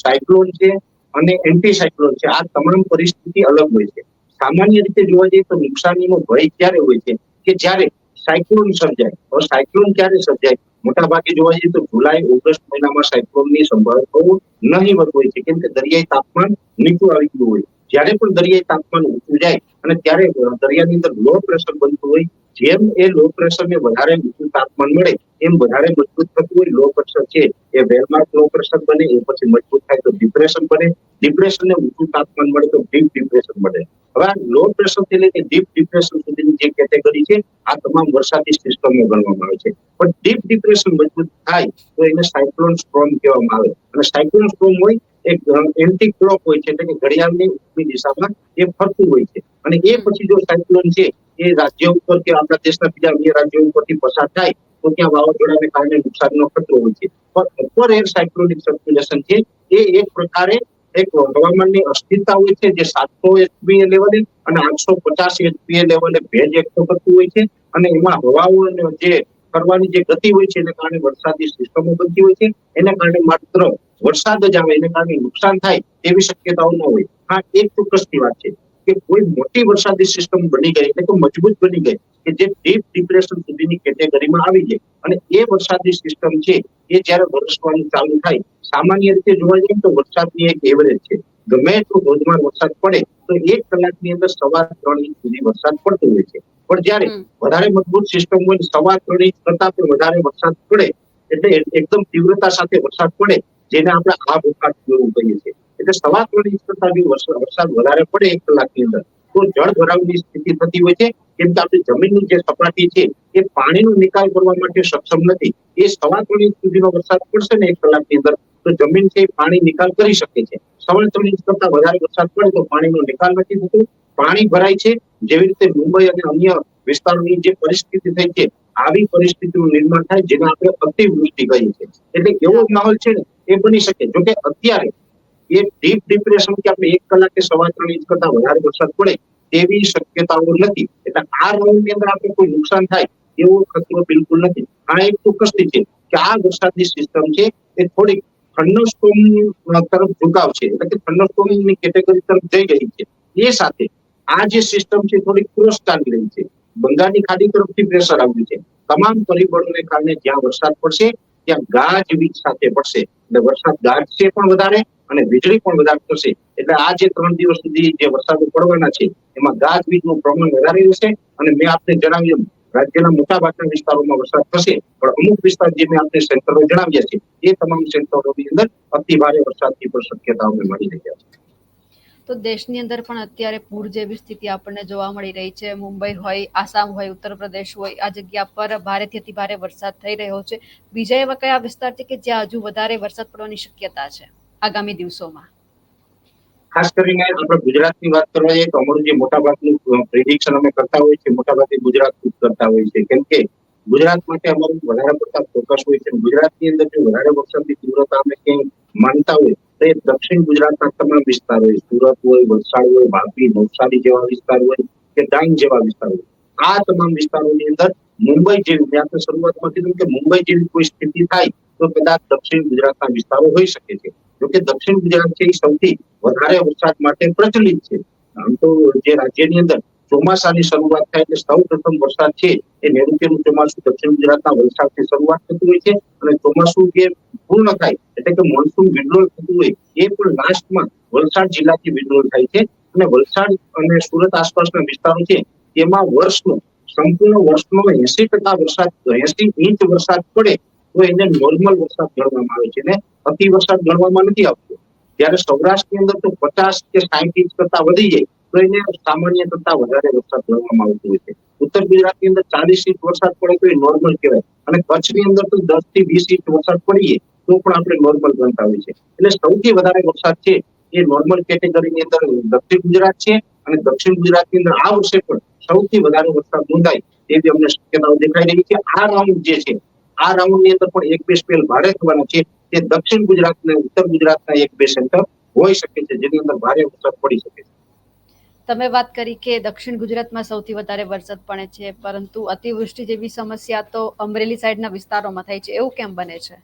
સાયક્લોન છે અને એન્ટી સાયક્લોન છે આ તમામ પરિસ્થિતિ અલગ હોય છે. સામાન્ય રીતે જોવા જઈએ તો નુકસાનીનો ભય ક્યારે હોય છે કે જ્યારે સાયક્લોન સર્જાય? હવે સાયક્લોન ક્યારે સર્જાય? મોટા ભાગે જોવા જઈએ તો જુલાઈ, ઓગસ્ટ મહિનામાં સાયક્લોનની સંભાવના બહુ નહીવત હોય છે. કેમ કે દરિયાઈ તાપમાન નીચું આવી ગયું હોય. જ્યારે પણ દરિયાઈ તાપમાન ઊંચું જાય અને ત્યારે દરિયાની અંદર લો પ્રેશર બનતું હોય જેમ એ લો પ્રેશરને વધારે ઊંચું તાપમાન મળે, એમ વધારે મજબૂત થતું હોય લો પ્રેશર છે, એ વેલમાર્ક લો પ્રેશર બને, એ પછી મજબૂત થાય તો ડિપ્રેશન બને. ડિપ્રેશનને ઊંચું તાપમાન મળે તો ડીપ ડિપ્રેશન બને હવે આ લો પ્રેશરથી લઈને ડીપ ડિપ્રેશન સુધીની જે કેટેગરી છે, આ તમામ વરસાદી સિસ્ટમો ગણવામાં આવે છે. પણ ડીપ ડિપ્રેશન મજબૂત થાય તો એને સાયક્લોન સ્ટ્રોમ કહેવામાં આવે. અને સાયક્લોન સ્ટ્રોમ હોય એક એન્ટી ક્લોક હોય છે, એટલે કે ઘડિયાળની દિશામાં એ ફરતું હોય છે. અને એ પછી જો સાયક્લોન છે એ રાજ્ય ઉપર કે આપણા દેશના બીજા અન્ય રાજ્યો ઉપરથી પસાર થાય તો ત્યાં વાવાઝોડાને કારણે નુકસાનનો ખતરો હોય છે. પણ અપર એર સાયક્લોનિક સર્ક્યુલેશન છે, એ એક પ્રકારે એક હવામાનની અસ્થિરતા હોય છે, જે સાતસો એચપીએ લેવલે અને આઠસો પચાસ એચપીએ લેવલે ભેજ એકઠો કરતું હોય છે અને એમાં હવાઓ જે કરવાની જે ગતિ હોય છે, એને કારણે વરસાદી સિસ્ટમો બનતી હોય છે, એને કારણે માત્ર વરસાદ જ આવે, એને કારણે નુકસાન થાય એવી શક્યતાઓ ન હોય. હા એક ચોક્કસની વાત છે. કે કોઈ મોટી વરસાદી સિસ્ટમ બની ગઈ એટલે કે મજબૂત બની ગઈ કે જે ડીપ ડિપ્રેશન સુધીની કેટેગરીમાં આવી જાય અને એ વરસાદી સિસ્ટમ છે એ જ્યારે વરસવાનું ચાલુ થાય સામાન્ય રીતે જોવા જઈએ તો વરસાદની એક એવરેજ છે. ગમે એટલો ધોધમાર વરસાદ પડે તો એક કલાકની અંદર સવા ત્રણ ઇંચ સુધી વરસાદ પડતો હોય છે. પણ જ્યારે વધારે મજબૂત સિસ્ટમ હોય સવા ત્રણ ઇંચ કરતા પણ વધારે વરસાદ પડે એટલે એકદમ તીવ્રતા સાથે વરસાદ પડે જેને આપણે આ જેવું કહીએ છીએ. એટલે સવા ત્રણ ઇંચ કરતા બી વરસાદ વધારે પડે એક કલાકની અંદર. તો જળ ભરાવની સ્થિતિ થતી હોય છે. કેમ કે આપણી જમીનની જે સપાટી છે, એ પાણીનો નિકાલ કરવા માટે સક્ષમ નથી. એ સવા ત્રણ ઇંચ સુધીનો વરસાદ પડશે ને એક કલાકની અંદર, તો જમીન છે પાણી નિકાલ કરી શકે છે. સવા ત્રણ ઇંચ કરતા વધારે વરસાદ પડે તો પાણીનો નિકાલ નથી થતો. પાણી ભરાય છે. જેવી રીતે મુંબઈ અને અન્ય વિસ્તારોની જે પરિસ્થિતિ થઈ છે, આવી પરિસ્થિતિનું નિર્માણ થાય જેને આપણે અતિવૃષ્ટિ કહીએ છીએ. એટલે એવો માહોલ છે ને, એ બની શકે. જોકે અત્યારે એ ડીપ ડિપ્રેશન કે આપણે એક કલાકે સવા ત્રણ ઇંચ કરતા વધારે વરસાદ પડે તેવી શક્યતાઓ નથી. એટલે આ રાઉન્ડની અંદર આપણે કોઈ નુકસાન થાય એવો ખતરો બિલકુલ નથી. આ એક ચોક્કસથી છે કે આ વરસાદની સિસ્ટમ છે એ થોડીક થંડરસ્ટોમ તરફ ઝુકાવ છે. એટલે કે થંડરસ્ટોમની કેટેગરી તરફ જઈ રહી છે. એ સાથે આ જે સિસ્ટમ છે થોડીક ક્રોસ ચાલી રહી છે. બંગાળની ખાડી તરફથી પ્રેશર આવ્યું છે. તમામ પરિબળોને કારણે જ્યાં વરસાદ પડશે ત્યાં ગાજવીજ સાથે પડશે. એટલે વરસાદ ગાજશે પણ વધારે અને વીજળી પણ વધારે થશે. એટલે આ જે ત્રણ દિવસ સુધી જે વરસાદો પડવાના છે, એમાં ગાજવીજનું પ્રમાણ વધારે રહેશે અને મેં આપને જણાવ્યું રાજ્યના મોટા ભાગના વિસ્તારોમાં વરસાદ થશે, પણ અમુક વિસ્તાર જે મેં આપને સેન્ટરો જણાવ્યા છે, એ તમામ સેન્ટરોની અંદર અતિ ભારે વરસાદની પણ શક્યતાઓ મળી રહ્યા છે તો દેશની અંદર પણ અત્યારે પૂર જેવી સ્થિતિ આપણને જોવા મળી રહી છે. મુંબઈ હોય, આસામ હોય ઉત્તર પ્રદેશ હોય, આ જગ્યા પર ભારેથી અતિ ભારે વરસાદ થઈ રહ્યો છે. બીજા એવા કયા વિસ્તાર છે કે જ્યાં હજુ વધારે વરસાદ પડવાની શક્યતા છે આગામી દિવસોમાં? ખાસ કરીને આપણે ગુજરાતની વાત કરવા તો અમારું જે મોટાભાગનું પ્રિડિક્શન અમે કરતા હોય છે મોટાભાગે ગુજરાત કરતા હોય છે કેમ કે ગુજરાત માટે અમારું વધારે પડતા ફોકસ હોય છે. ગુજરાતની અંદર જો વધારે વરસાદની તીવ્રતા અમે ક્યાંય માનતા હોય એ દક્ષિણ ગુજરાતના તમામ વિસ્તાર હોય, સુરત હોય, વલસાડ હોય, વાપી, નવસારી જેવા વિસ્તાર હોય કે ડાંગ જેવા વિસ્તાર હોય. આ તમામ વિસ્તારોની અંદર મુંબઈ જેવી, મેં આપણે શરૂઆતમાં કીધું કે મુંબઈ જેવી કોઈ સ્થિતિ થાય તો કદાચ દક્ષિણ ગુજરાતના વિસ્તારો હોઈ શકે છે. જોકે દક્ષિણ ગુજરાત છે એ સૌથી વધારે વરસાદ માટે પ્રચલિત છે. આમ તો જે રાજ્યની અંદર ચોમાસાની શરૂઆત થાય એટલે સૌ પ્રથમ વરસાદ છે એ નૈઋત્યનું ચોમાસું દક્ષિણ ગુજરાતના વલસાડથી શરૂઆત થતું હોય છે અને ચોમાસું જે પૂર્ણ થાય એટલે કે મોન્સૂન વિડ્રોલ થતું હોય એ પણ લાસ્ટમાં વલસાડ જિલ્લાથી વિડ્રોલ થાય છે. અને વલસાડ અને સુરત આસપાસના વિસ્તારો છે તેમાં વર્ષનો, સંપૂર્ણ વર્ષનો એસી ટકા વરસાદ, એસી ઇંચ વરસાદ પડે તો એને નોર્મલ વરસાદ ગણવામાં આવે છે. ને અતિ વરસાદ ગણવામાં નથી આવતો. જ્યારે સૌરાષ્ટ્રની અંદર તો પચાસ કે સાઠ ઇંચ કરતા વધી જાય તો સામાન્ય કરતા વધારે વરસાદ ગણવામાં આવતો હોય છે. ઉત્તર ગુજરાતની અંદર ચાલીસ ઇંચ વરસાદ પડે તો એ નોર્મલ કહેવાય. અને કચ્છની અંદર તો દસથી વીસ ઇંચ વરસાદ પડીએ તો પણ આપણે નોર્મલ ગણતા હોય છે. એટલે સૌથી વધારે વરસાદ છે એ નોર્મલ કેટેગરીની અંદર દક્ષિણ ગુજરાત છે અને દક્ષિણ ગુજરાતની અંદર આ વર્ષે પણ સૌથી વધારે વરસાદ નોંધાય તેવી અમને શક્યતાઓ દેખાઈ રહી છે. આ રાઉન્ડ જે છે, આ રાઉન્ડની અંદર પણ એક બે સ્પેલ ભારે થવાના છે તે દક્ષિણ ગુજરાત અને ઉત્તર ગુજરાતના એક બે સેન્ટર હોઈ શકે છે, જેની અંદર ભારે વરસાદ પડી શકે છે. તમે વાત કરી કે દક્ષિણ ગુજરાતમાં સૌથી વધારે વરસાદ પડે છે, પરંતુ અતિવૃષ્ટિ જેવી સમસ્યા તો અમરેલી સાઈડના વિસ્તારોમાં થાય છે. એવું કેમ બને છે?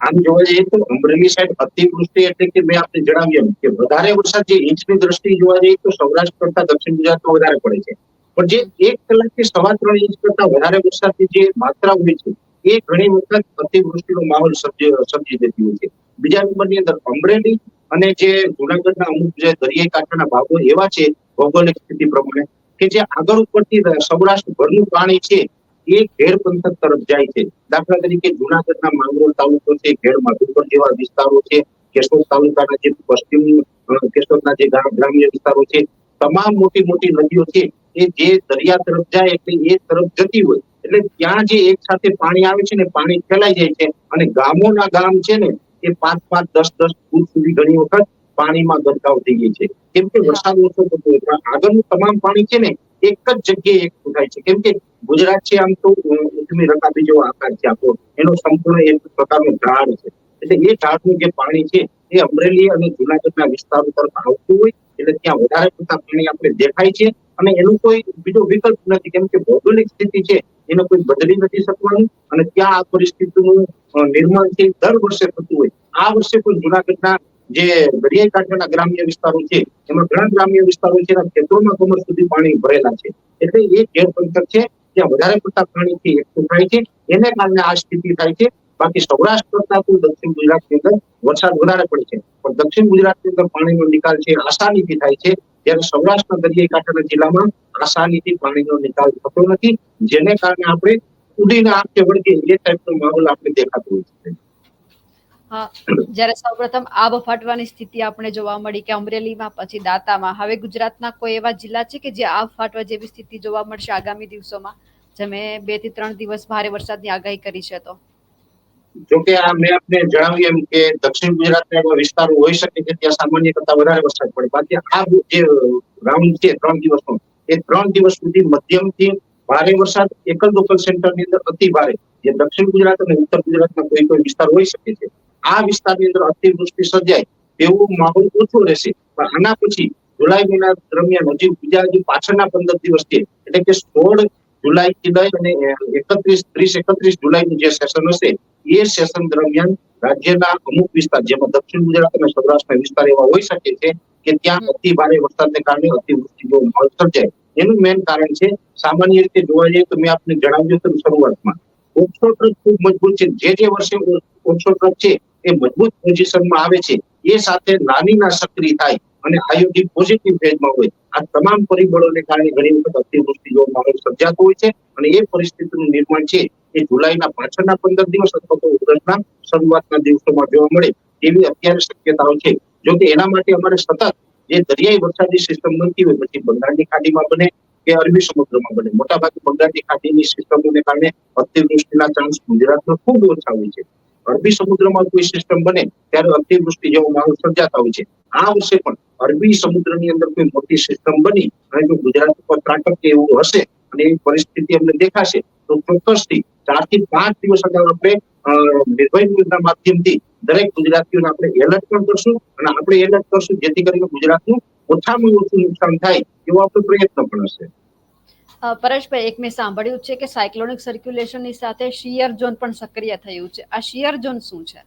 આમ જોવા જઈએ તો અમરેલી સાઈડ અતિવૃષ્ટિ એટલે કે મેં આપને જણાવ્યું કે વધારે વરસાદ જે ઇંચની દ્રષ્ટિએ જોવા જઈએ તો સૌરાષ્ટ્ર કરતા દક્ષિણ ગુજરાતમાં વધારે પડે છે. પણ જે એક કલાકથી સવા ત્રણ ઇંચ કરતા વધારે વરસાદની જે માત્રા હોય છે, એ ઘણી વખત અતિવૃષ્ટિનો માહોલ સમજી દેતી હોય છે. બીજા નંબરની અંદર અમરેલી અને જે જુનાગઢના અમુક જે દરિયાઈ કાંઠાના ભાગો એવા છે, ભૌગોલિક સ્થિતિ પ્રમાણે, કે જે આગળ ઉપરથી સૌરાષ્ટ્ર ભરનું પાણી છે, એ ઘેર પંથક તરફ જાય છે. દાખલા તરીકે જુનાગઢના માંગરોળ તાલુકો છે ઘેર માધુપર જેવા વિસ્તારો છે, કેશોદ તાલુકાના જે પશ્ચિમ કેશોદના જે ગ્રા- ગ્રામ્ય વિસ્તારો છે, તમામ મોટી મોટી નદીઓ છે, એ જે દરિયા તરફ જાય એટલે એ તરફ જતી હોય. એટલે ત્યાં જે એક સાથે પાણી આવે છે ને પાણી ફેલાઈ જાય છે અને ગામોના ગામ છે ને એ પાંચ પાંચ, દસ દસ ફૂટ સુધી ઘણી વખત પાણીમાં ગરકાવ થઈ ગઈ છે. કેમ કે વરસાદ ઓછો થતો હોય આગળનું તમામ પાણી છે ને એક જ જગ્યાએ થાય છે. કેમ કે ગુજરાત છે આમ તો ઉજમી રકાબી જેવો આકાર છે આપણો. એનો સંપૂર્ણ એક પ્રકારનો ઢાળ છે. એટલે એ ઢાળનું જે પાણી છે એ અમરેલી અને જુનાગઢના વિસ્તાર ઉપર આવતું હોય એટલે ત્યાં વધારે પડતા પાણી આપણે દેખાય છે અને એનું કોઈ બીજો વિકલ્પ નથી. કેમ કે ભૌગોલિક સ્થિતિ છે, એને કોઈ બદલી નથી શકવાનું. અને ત્યાં આ પરિસ્થિતિનું નિર્માણ છે, દર વર્ષે થતું હોય. આ વર્ષે પણ જુનાગઢના જે દરિયાઈ કાંઠાના ગ્રામ્ય વિસ્તારો છે, એમાં ઘણા ગ્રામ્ય વિસ્તારો છે, એના ખેતરોમાં કમર સુધી પાણી ભરેલા છે. એટલે એ પંથક છે. ત્યાં વધારે પડતા પાણીથી એકઠું થાય છે. એને કારણે આ સ્થિતિ થાય છે. બાકી સૌરાષ્ટ્ર કરતા દક્ષિણ ગુજરાતની અંદર વરસાદ વધારે પડે છે. પણ દક્ષિણ ગુજરાતની અંદર પાણીનો નિકાલ છે આસાનીથી થાય છે. જ્યારે સૌરાષ્ટ્ર દરિયાઈ કાંઠાના જિલ્લામાં આસાનીથી પાણીનો નિકાલ થતો નથી, જેને કારણે આપણે ઉડીને આંખે વળગીએ એ ટાઈપનો માહોલ આપણે દેખાતો હોય છે. જ્યારે સૌપ્રથમ આબ ફાટવાની સ્થિતિ આપણે જોવા મળી કે અમરેલીમાં, પછી દાંતામાં. હવે ગુજરાતના કોઈ એવા જિલ્લા છે કે જે આબ ફાટવા જેવી સ્થિતિ જોવા મળશે આગામી દિવસોમાં? જેમે બેથી ત્રણ દિવસ ભારે વરસાદની આગાહી કરી છે તો. જોકે આ મેં આપને જણાવ્યું એમ કે દક્ષિણ ગુજરાતના એવા વિસ્તારો હોઈ શકે કે ત્યાં સામાન્ય કરતા વધારે વરસાદ પડે. બાકી આ જે રાઉન્ડ છે, ત્રણ દિવસનો, એ ત્રણ દિવસ સુધી મધ્યમથી ભારે વરસાદ એકલ લોકલ સેન્ટરની અંદર અતિ ભારે, જે દક્ષિણ ગુજરાત અને ઉત્તર ગુજરાતના કોઈ કોઈ વિસ્તાર હોઈ શકે છે. આ વિસ્તારની અંદર અતિવૃષ્ટિ સર્જાય તેવું માહોલ ઓછો રહેશે. પણ આના પછી જુલાઈ મહિના દરમિયાન હજી બીજા હજી પાછળના પંદર દિવસ છે, એટલે કે સોળ જુલાઈ થી લઈ અને એકત્રીસ, ત્રીસ એકત્રીસ જુલાઈનું જે સેશન હશે એ સેશન દરમિયાન રાજ્યના અમુક વિસ્તાર જેમાં દક્ષિણ ગુજરાત અને સૌરાષ્ટ્રના વિસ્તાર એવા હોઈ શકે છે કે ત્યાં અતિ ભારે વરસાદને કારણે અતિવૃષ્ટિ જો માહોલ સર્જાય. એનું મેઇન કારણ છે સામાન્ય રીતે જોવા જઈએ તો મેં આપને જણાવ્યું હતું શરૂઆતમાં ઓપ્સો ટ્રક ખૂબ મજબૂત છે. જે જે વર્ષે ઓપ્સો ટ્રક છે એ મજબૂત પોઝિશનમાં આવે છે. એ સાથે નાનીના સક્રિય થાય અને આયોજિત પોઝિટિવ ફેઝમાં હોય. આ તમામ પરિબળોને કારણે ઘણી વખત અતિવૃષ્ટિ જો માહોલ સર્જાતો હોય છે અને એ પરિસ્થિતિનું નિર્માણ છે એ જુલાઈના પાછળના પંદર દિવસ અથવા તો ઓગસ્ટના શરૂઆતના દિવસોમાં જોવા મળે એવી અત્યારે શક્યતાઓ છે. જો કે એના માટે અમારે સતત જે દરિયાઈ વરસાદી સિસ્ટમ બનતી હોય, પછી બંગાળની ખાડીમાં બને કે અરબી સમુદ્રમાં બને. મોટાભાગે બંગાળની ખાડીની સિસ્ટમોને કારણે અતિવૃષ્ટિના ચાન્સ ગુજરાતમાં ખૂબ ઓછા હોય છે. અરબી સમુદ્રમાં કોઈ સિસ્ટમ બને, ત્યારે અતિવૃષ્ટિ જેવો માહોલ સર્જાતા હોય છે. આ વર્ષે પણ અરબી સમુદ્રની અંદર કોઈ મોટી સિસ્ટમ બની અને જો ગુજરાત ઉપર ત્રાટકે એવું હશે અને એ પરિસ્થિતિ અમને દેખાશે તો ચોક્કસથી ચારથી પાંચ દિવસ અગાઉ આપણે નિર્ભય ન્યૂઝના માધ્યમથી દરેક ગુજરાતીઓને આપણે એલર્ટ પણ કરશું અને આપણે એલર્ટ કરશું જેથી કરીને ગુજરાતનું ઓછામાં ઓછું નુકસાન થાય એવો આપણો પ્રયત્ન પણ હશે. પરેશભાઈ એક મેં સાંભળ્યું છે કે સાયક્લોનિક સર્ક્યુલેશનની સાથે શિયર ઝોન પણ સક્રિય થયું છે. આ શિયર ઝોન શું છે?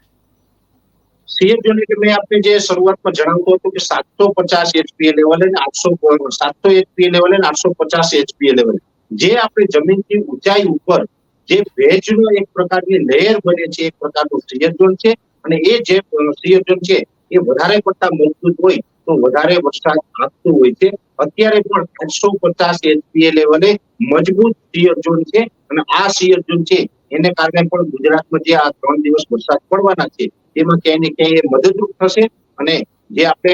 શિયર ઝોન એટલે મેં આપને જે શરૂઆતમાં જણાવતો હતો કે સાતસો પચાસ એચપીએ લેવલે આઠસો સાતસો એચપીએ લેવલે અને આઠસો પચાસ એચપીએ લેવલે જે આપણે જમીનથી ઊંચાઈ ઉપર જે ભેજનો એક પ્રકારની લેયર બને છે, એક પ્રકારનું સિયર છે અને એ જે સિયર છે એ વધારે પડતા મજબૂત હોય તો વધારે વરસાદ આપતો હોય છે. અત્યારે પણ આઠસો પચાસ એચપીએ લેવલે મજબૂત સિયરઝોન છે અને આ સિયરઝોન છે એને કારણે પણ ગુજરાતમાં જે આ ત્રણ દિવસ વરસાદ પડવાના છે એમાં ક્યાંય ને ક્યાંય મદદરૂપ થશે અને જે આપણે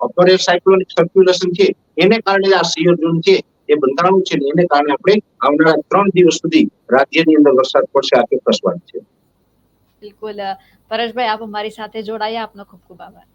અપર સાયક્લોનિક સર્ક્યુલેશન છે એને કારણે આ સિયરઝોન છે એ બંધાણું છે ને એને કારણે આપણે આવનારા ત્રણ દિવસ સુધી રાજ્યની અંદર વરસાદ પડશે આ ચોક્કસ વાત છે. બિલકુલ. પરેશભાઈ, આપ અમારી સાથે જોડાયા. આપનો ખૂબ ખૂબ આભાર.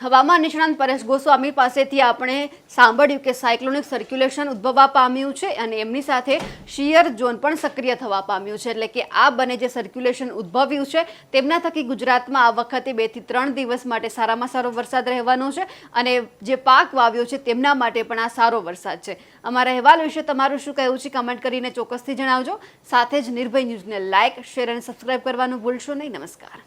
હવામાન નિષ્ણાંત પરેશ ગોસ્વામી પાસેથી આપણે સાંભળ્યું કે સાયક્લોનિક સર્ક્યુલેશન ઉદ્ભવવા પામ્યું છે અને એમની સાથે શિયર ઝોન પણ સક્રિય થવા પામ્યું છે. એટલે કે આ બને જે સર્ક્યુલેશન ઉદ્ભવ્યું છે, તેમના થકી ગુજરાતમાં આ વખતે બેથી ત્રણ દિવસ માટે સારામાં સારો વરસાદ રહેવાનો છે અને જે પાક વાવ્યો છે તેમના માટે પણ આ સારો વરસાદ છે. અમારા અહેવાલ વિશે તમારું શું કહેવું છે કમેન્ટ કરીને ચોક્કસથી જણાવજો. સાથે જ નિર્ભય ન્યૂઝને લાઇક શેર અને સબસ્ક્રાઇબ કરવાનું ભૂલશો નહીં. નમસ્કાર.